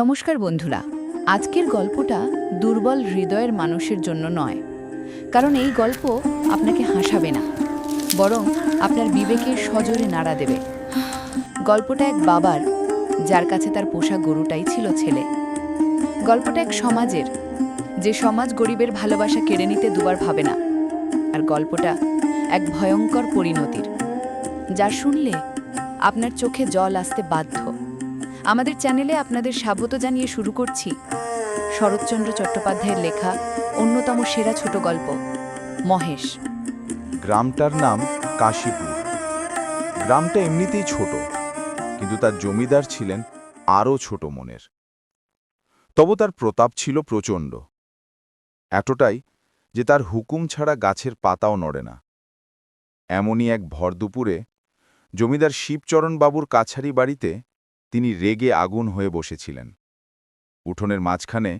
নমস্কার বন্ধুরা, আজকের গল্পটা দুর্বল হৃদয়ের মানুষের জন্য নয়, কারণ এই গল্প আপনাকে হাসাবে না, বরং আপনার বিবেকের সজোরে নাড়া দেবে। গল্পটা এক বাবার, যার কাছে তার পোষা গরুটাই ছিল ছেলে। গল্পটা এক সমাজের, যে সমাজ গরিবের ভালোবাসা কেড়ে নিতে দুবার ভাবে না, আর গল্পটা এক ভয়ঙ্কর পরিণতির, যা শুনলে আপনার চোখে জল আসতে বাধ্য। আমাদের চ্যানেলে আপনাদের স্বাগত জানিয়ে শুরু করছি শরৎচন্দ্র চট্টোপাধ্যায়ের লেখা অন্যতম সেরা ছোট গল্প, মহেশ। গ্রামটার নাম কাশীপুর। গ্রামটা এমনিতেই ছোট, কিন্তু তার জমিদার ছিলেন আরও ছোট মনের। তবু তার প্রতাপ ছিল প্রচণ্ড। এতটাই যে তার হুকুম ছাড়া গাছের পাতাও নড়ে না। এমনই এক ভর দুপুরে জমিদার শিবচরণ বাবুর কাছারি বাড়িতে তিনি রেগে আগুন হয়ে বসেছিলেন। উঠোনের মাঝখানে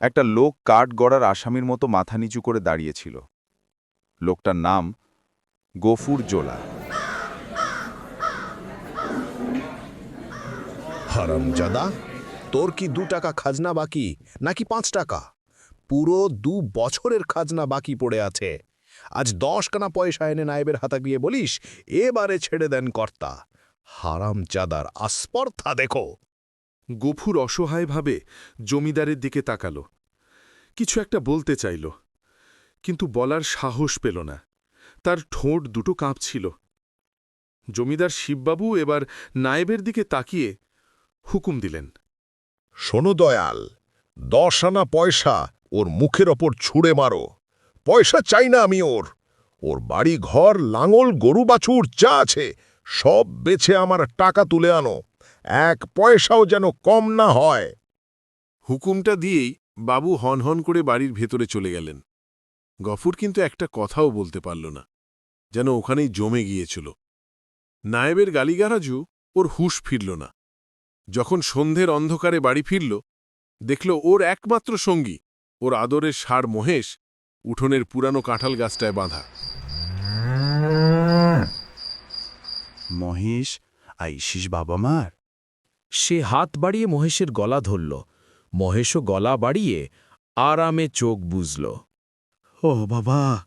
একটা লোক কাঠ গড়ার আসামির মতো মাথা নিচু করে দাঁড়িয়েছিল। লোকটার নাম গফুর জোলা। হারামজাদা, তোর কি দু টাকা খাজনা বাকি, নাকি পাঁচ টাকা? পুরো দু বছরের খাজনা বাকি পড়ে আছে। আজ দশ কানা পয়সা এনে নায়েবের হাতা গিয়ে বলিস, এবারে ছেড়ে দেন কর্তা। হারামজাদার আস্পর্ধা দেখো। গফুর অসহায়ভাবে জমিদারের দিকে তাকালো। কিছু একটা বলতে চাইল, কিন্তু বলার সাহস পেল না। তার ঠোঁট দুটো কাঁপছিল। জমিদার শিববাবু এবার নায়েবের দিকে তাকিয়ে হুকুম দিলেন, শোনো দয়াল, দশ আনা পয়সা ওর মুখের ওপর ছুঁড়ে মারো। পয়সা চাই না আমি ওর। ওর বাড়ি ঘর লাঙল, গরু, বাছুর, যা আছে সব বেছে আমার টাকা তুলে আনো। এক পয়সাও যেন কম না হয়। হুকুমটা দিয়েই বাবু হনহন করে বাড়ির ভেতরে চলে গেলেন। গফুর কিন্তু একটা কথাও বলতে পারল না, যেন ওখানেই জমে গিয়েছিল। নায়েবের গালিগারাজু ওর হুশ ফিরল না। যখন সন্ধ্যের অন্ধকারে বাড়ি ফিরল, দেখল ওর একমাত্র সঙ্গী, ওর আদরের ষাঁড় মহেশ, উঠোনের পুরানো কাঁঠাল গাছটায় বাঁধা। মহিষ আইসিস বাবা মার। সে হাত বাড়িয়ে মহেশের গলা ধরল। মহেশও গলা বাড়িয়ে আরামে চোখ বুঝল ও বাবা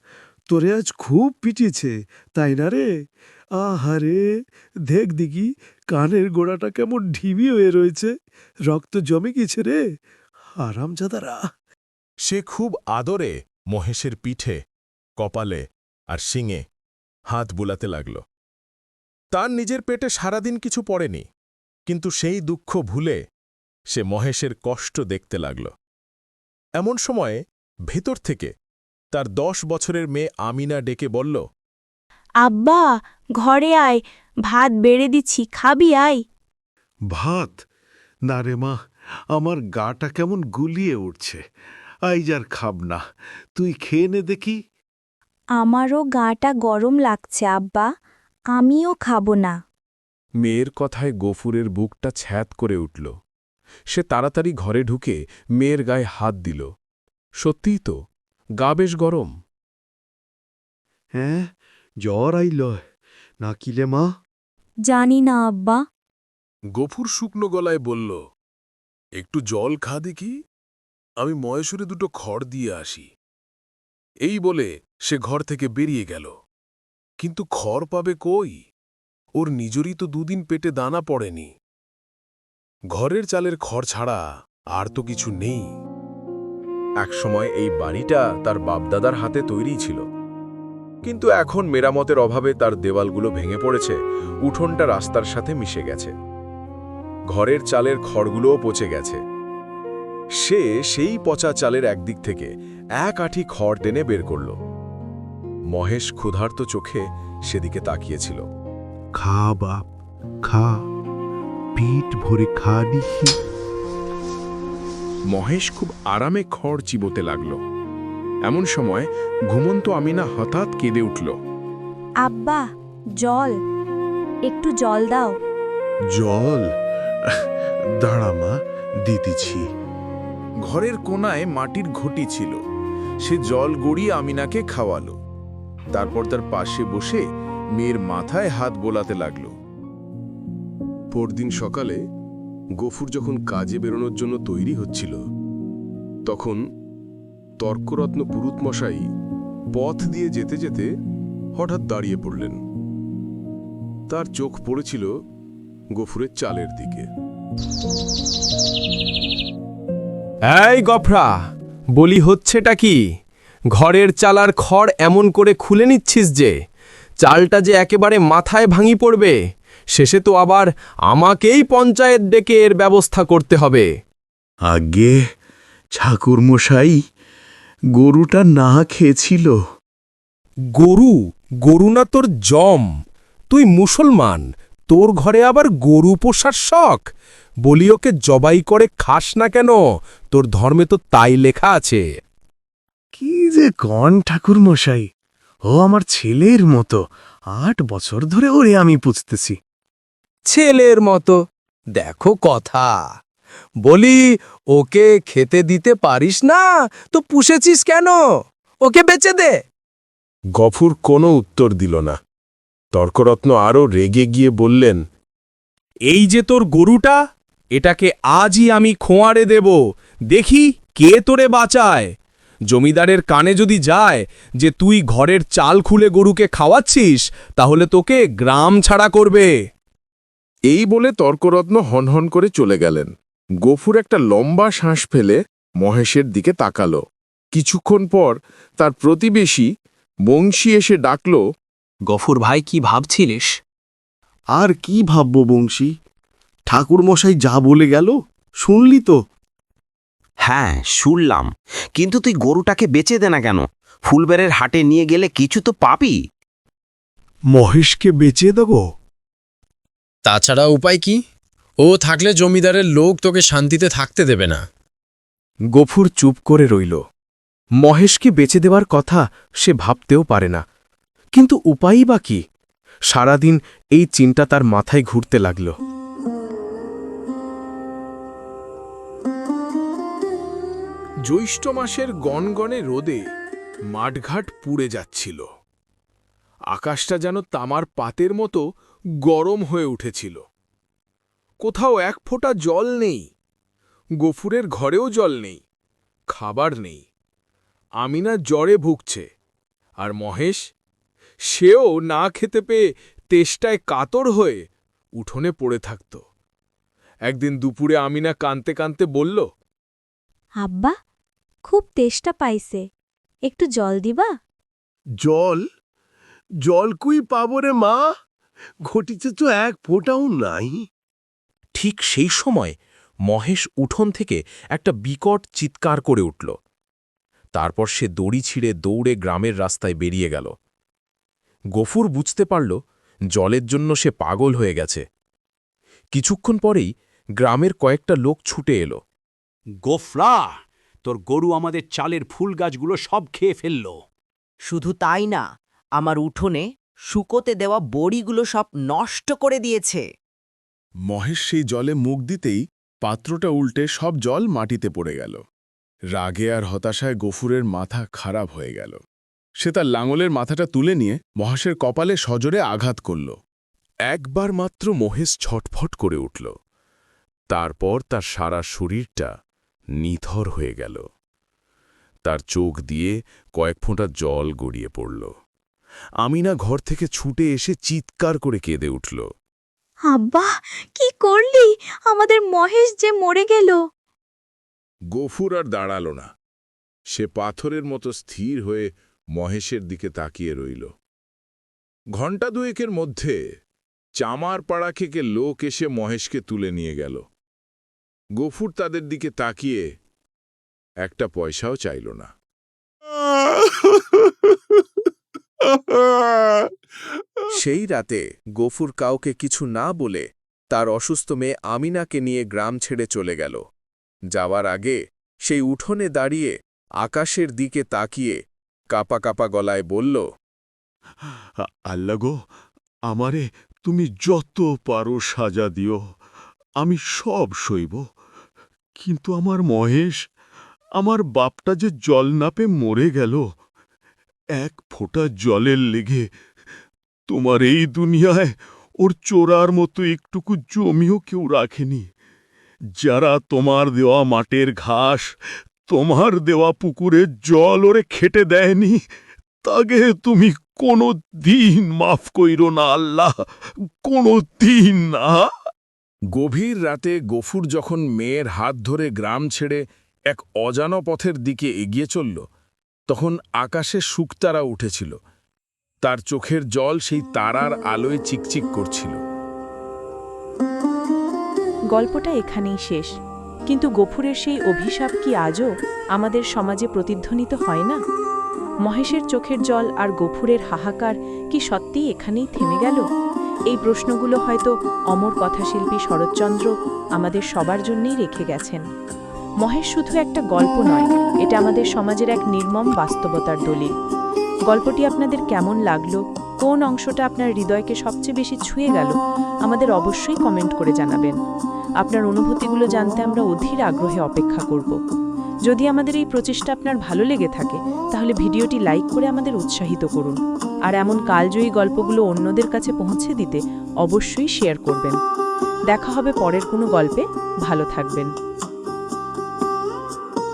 তোরে আজ খুব পিটিয়েছে তাই না রে? আহারে দেখ দিকি কানের গোড়াটা কেমন ঢিবি হয়ে রয়েছে রক্ত জমে গেছে রে। আরামজাদারা সে খুব আদরে মহেশের পিঠে কপালে আর শিঙে হাত বুলাতে লাগল। তার নিজের পেটে সারাদিন কিছু পড়েনি কিন্তু সেই দুঃখ ভুলে সে মহেশের কষ্ট দেখতে লাগল। এমন সময়ে ভেতর থেকে তার দশ বছরের মেয়ে আমিনা ডেকে বলল আব্বা ঘরে আয় ভাত বেড়ে দিচ্ছি খাবি আয়। ভাত? না রে মা আমার গাটা কেমন গুলিয়ে উঠছে। আইজার খাব না তুই খেয়ে নে দেখি। আমারও গাটা গরম লাগছে আব্বা। আমিও খাব না। মেয়ের কথায় গফুরের বুকটা ছ্যাত করে উঠল। সে তাড়াতাড়ি ঘরে ঢুকে মেয়ের গায়ে হাত দিল। সত্যিই তো গা বেশ গরম। হ্যাঁ জ্বর আইল নাকিলে মা? জানি না আব্বা। গফুর শুকনো গলায় বলল একটু জল খা দেখি আমি মহেশ্বরে দুটো খড় দিয়ে আসি। এই বলে সে ঘর থেকে বেরিয়ে গেল। কিন্তু খড় পাবে কই? ওর নিজেরই তো দুদিন পেটে দানা পড়েনি। ঘরের চালের খড় ছাড়া আর তো কিছু নেই। একসময় এই বাড়িটা তার বাপদাদার হাতে তৈরি ছিল। কিন্তু এখন মেরামতের অভাবে তার দেওয়ালগুলো ভেঙে পড়েছে, উঠোনটা রাস্তার সাথে মিশে গেছে। ঘরের চালের খড়গুলোও পচে গেছে। সে সেই পচা চালের একদিক থেকে এক আঠি খড় টেনে বের করল। মহেশ ক্ষুধার্ত চোখে সেদিকে তাকিয়েছিল। খা বাপ খা। পিঠ ভরে খা দেখি মহেশ খুব আরামে খড় চিবোতে লাগল। এমন সময় ঘুমন্ত আমিনা হঠাৎ কেঁদে উঠল। আব্বা জল। একটু জল দাও। জল? দাঁড়া মা দিতেছি। ঘরের কোনায় মাটির ঘটি ছিল। সে জল গড়িয়ে আমিনাকে খাওয়ালো। তারপর তার পাশে বসে মেয়ের মাথায় হাত বোলাতে লাগল। পরদিন সকালে গফুর যখন কাজে বেরোনোর জন্য তৈরি হচ্ছিল, তখন তর্করত্ন পুরুতমশাই পথ দিয়ে যেতে যেতে হঠাৎ দাঁড়িয়ে পড়লেন। তার চোখ পড়েছিল গফুরের চালের দিকে। এই গফরা, বলি হচ্ছেটা কি? ঘরের চালার খড় এমন করে খুলে নিচ্ছিস যে চালটা যে একেবারে মাথায় ভাঙি পড়বে শেষে তো আবার আমাকেই পঞ্চায়েত ডেকে এর ব্যবস্থা করতে হবে। আগে ঠাকুর মশাই গরুটা না খেয়েছিল। গরু গরু না তোর জম। তুই মুসলমান তোর ঘরে আবার গরু পোষার শখ। বলি ওকে জবাই করে খাস না কেন তোর ধর্মে তো তাই লেখা আছে। কি যে কন ঠাকুর মশাই ও আমার ছেলের মতো। আট বছর ধরে ওরে আমি পুছতেছি ছেলের মতো? দেখো কথা। বলি ওকে খেতে দিতে পারিস না? তো পুষেছিস কেন? ওকে বেচে দে। গফুর কোনো উত্তর দিল না। তর্করত্ন আরও রেগে গিয়ে বললেন এই যে তোর গরুটা এটাকে আজই আমি খোঁয়ারে দেব। দেখি কে তোরে বাঁচায়। জমিদারের কানে যদি যায় যে তুই ঘরের চাল খুলে গরুকে খাওয়াচ্ছিস তাহলে তোকে গ্রাম ছাড়া করবে। এই বলে তর্করত্ন হনহন করে চলে গেলেন। গফুর একটা লম্বা শ্বাস ফেলে মহেশের দিকে তাকাল। কিছুক্ষণ পর তার প্রতিবেশী বংশী এসে ডাকল গফুর ভাই কি ভাবছিলিস? আর কি ভাবব বংশী? ঠাকুর মশাই যা বলে গেল শুনলি তো? হ্যাঁ শুনলাম। কিন্তু তুই গরুটাকে বেচে দে না কেন? ফুলবেড়ের হাটে নিয়ে গেলে কিছু তো পাবি। মহেশকে বেচে দেব? তাছাড়া উপায় কি? ও থাকলে জমিদারের লোক তোকে শান্তিতে থাকতে দেবে না। গফুর চুপ করে রইল। মহেশকে বেচে দেওয়ার কথা সে ভাবতেও পারে না। কিন্তু উপায়ই বা কি? সারাদিন এই চিন্তা তার মাথায় ঘুরতে লাগল। জ্যৈষ্ঠ মাসের গনগনে রোদে মাঠঘাট পুড়ে যাচ্ছিল। আকাশটা যেন তামার পাতের মতো গরম হয়ে উঠেছিল। কোথাও এক ফোঁটা জল নেই। গফুরের ঘরেও জল নেই, খাবার নেই। আমিনা জ্বরে ভুগছে। আর মহেশ, সেও না খেতে পেয়ে তেষ্টায় কাতর হয়ে উঠোনে পড়ে থাকত। একদিন দুপুরে আমিনা কানতে কানতে বলল, আব্বা খুব তেষ্টা পাইছে। একটু জল দিবা? জল? জল কুই পাবো রে মা? ঘটিতে তো এক ফোঁটাও নাই। ঠিক সেই সময় মহেশ উঠোন থেকে একটা বিকট চিৎকার করে উঠল। তারপর সে দড়ি ছিঁড়ে দৌড়ে গ্রামের রাস্তায় বেরিয়ে গেল। গফুর বুঝতে পারল জলের জন্য সে পাগল হয়ে গেছে। কিছুক্ষণ পরেই গ্রামের কয়েকটা লোক ছুটে এলো। গোফরা! তোর গরু আমাদের চালের ফুল গাছগুলো সব খেয়ে ফেলল। শুধু তাই না আমার উঠোনে শুকোতে দেওয়া বড়িগুলো সব নষ্ট করে দিয়েছে। মহেশ সেই জলে মুখ দিতেই পাত্রটা উল্টে সব জল মাটিতে পড়ে গেল। রাগে আর হতাশায় গফুরের মাথা খারাপ হয়ে গেল। সে তার লাঙলের মাথাটা তুলে নিয়ে মহেশের কপালে সজোরে আঘাত করল। একবার মাত্র মহেশ ছটফট করে উঠল। তারপর তার সারা শরীরটা নিথর হয়ে গেল। তার চোখ দিয়ে কয়েক ফোঁটা জল গড়িয়ে পড়ল। আমিনা ঘর থেকে ছুটে এসে চিৎকার করে কেঁদে উঠল। আব্বা কি করলি? আমাদের মহেশ যে মরে গেল। গফুর আর দাঁড়াল না। সে পাথরের মতো স্থির হয়ে মহেশের দিকে তাকিয়ে রইল। ঘণ্টা দুয়েকের মধ্যে চামার পাড়া থেকে লোক এসে মহেশকে তুলে নিয়ে গেল। গফুর তাদের দিকে তাকিয়ে একটা পয়সাও চাইল না। সেই রাতে গফুর কাউকে কিছু না বলে তার অসুস্থ মেয়ে আমিনাকে নিয়ে গ্রাম ছেড়ে চলে গেল। যাওয়ার আগে সেই উঠোনে দাঁড়িয়ে আকাশের দিকে তাকিয়ে কাপা কাপা গলায় বলল, আল্লাহ গো, আমারে তুমি যত পারো সাজা দিও, আমি সব সইব। কিন্তু আমার মহেশ, আমার বাপটা যে জল নাপে মরে গেল, এক ফোঁটা জলের লেগে। তোমার এই দুনিয়ায় ওর চোরার মতো একটুকু জমিও কেউ রাখেনি। যারা তোমার দেওয়া মাটির ঘাস, তোমার দেওয়া পুকুরের জল ওরে খেটে দেয়নি, তাকে তুমি কোনো দিন মাফ কইরো না আল্লাহ, কোনো দিন না। গভীর রাতে গফুর যখন মেয়ের হাত ধরে গ্রাম ছেড়ে এক অজানা পথের দিকে এগিয়ে চলল, তখন আকাশে শুকতারা উঠেছিল। তার চোখের জল সেই তারার আলোয় চিকচিক করছিল। গল্পটা এখানেই শেষ। কিন্তু গফুরের সেই অভিশাপ কি আজও আমাদের সমাজে প্রতিধ্বনিত হয় না? মহেশের চোখের জল আর গফুরের হাহাকার কি সত্যিই এখানেই থেমে গেল? এই প্রশ্নগুলো হয়তো অমর কথাশিল্পী শরৎচন্দ্র আমাদের সবার জন্যই রেখে গেছেন। মহেশ শুধু একটা গল্প নয়, এটা আমাদের সমাজের এক নির্মম বাস্তবতার দলিল। গল্পটি আপনাদের কেমন লাগল, কোন অংশটা আপনার হৃদয়কে সবচেয়ে বেশি ছুঁয়ে গেল, আমাদের অবশ্যই কমেন্ট করে জানাবেন। আপনার অনুভূতিগুলো জানতে আমরা অধীর আগ্রহে অপেক্ষা করব। যদি আমাদের এই প্রচেষ্টা আপনার ভালো লেগে থাকে, তাহলে ভিডিওটি লাইক করে আমাদের উৎসাহিত করুন। আর এমন কালজয়ী গল্পগুলো অন্যদের কাছে পৌঁছে দিতে অবশ্যই শেয়ার করবেন। দেখা হবে পরের কোনো গল্পে। ভালো থাকবেন।